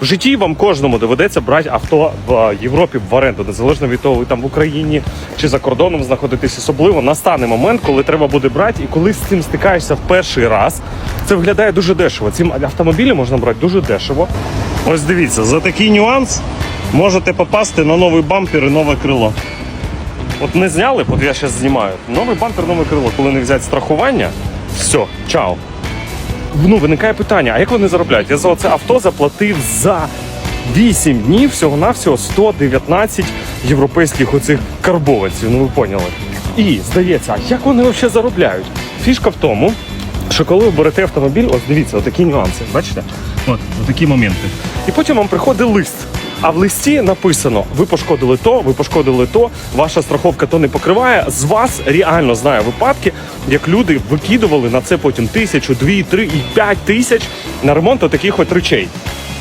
В житті вам кожному доведеться брати авто в Європі в оренду, незалежно від того, ви там в Україні чи за кордоном знаходитесь. Особливо настане момент, коли треба буде брати, і коли з цим стикаєшся в перший раз, це виглядає дуже дешево. Ці автомобілі можна брати дуже дешево. Ось дивіться, за такий нюанс можете попасти на новий бампер і нове крило. От не зняли, от я зараз знімаю. Новий бампер, нове крило. Коли не взяти страхування, все, чао. Ну, виникає питання, а як вони заробляють? Я за це авто заплатив за 8 днів всього-навсього 119 європейських оцих карбованців. Ну ви поняли. І здається, а як вони взагалі заробляють? Фішка в тому, що коли ви берете автомобіль, ось дивіться, отакі нюанси. Бачите? От, отакі моменти. І потім вам приходить лист. А в листі написано: ви пошкодили то, ви пошкодили то, ваша страховка то не покриває. З вас реально знаю випадки, як люди викидували на це потім тисячу, дві, три і п'ять тисяч на ремонт таких от речей.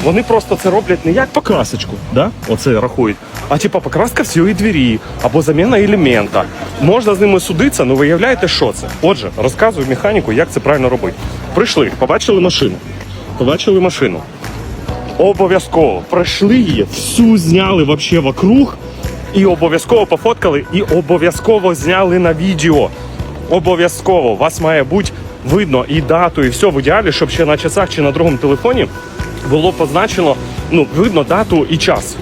Вони просто це роблять не як покрасочку, да? оце рахують, а типа покраска всієї двері або заміна елемента. Можна з ними судитися, але виявляєте, що це. Отже, розказую механіку, як це правильно робити. Прийшли, побачили машину. Побачили машину. Обов'язково пройшли її, всю зняли вообще вокруг, і обов'язково пофоткали, і обов'язково зняли на відео. Обов'язково вас має бути видно і дату, і все в ідеалі, щоб ще на часах чи на другому телефоні було позначено, ну, видно дату і час.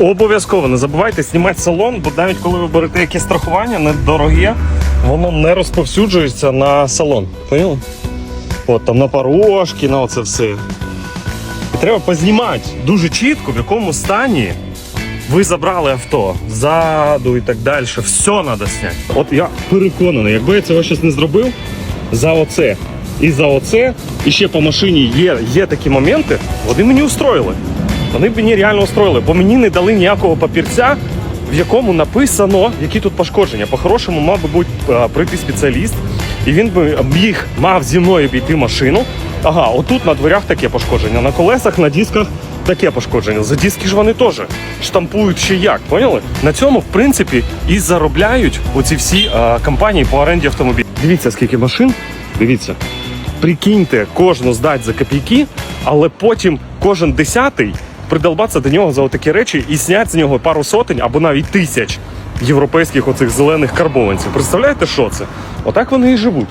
Обов'язково не забувайте знімати салон, бо навіть коли ви берете якесь страхування недороге, воно не розповсюджується на салон. Поняли? От там на порожки, на оце все. Треба познімати дуже чітко, в якому стані ви забрали авто, ззаду і так далі. Все треба зняти. От я переконаний, якби я цього щось не зробив, за оце і за оце, і ще по машині є, є такі моменти, вони мені устроїли. Вони б мені реально устроїли, бо мені не дали ніякого папірця, в якому написано, які тут пошкодження. По-хорошому мав би бути е, прийти спеціаліст, і він би міг мав зі мною обійти машину. Ага, отут на дверях таке пошкодження, на колесах, на дисках таке пошкодження. За диски ж вони теж штампують ще як, поняли? На цьому, в принципі, і заробляють оці всі е, компанії по оренді автомобілів. Дивіться, скільки машин. Дивіться. Прикиньте, кожну здати за копійки, але потім кожен десятий придолбатися до нього за отакі речі і зняти з нього пару сотень або навіть тисяч європейських оцих зелених карбованців. Представляєте, що це? Отак вони і живуть.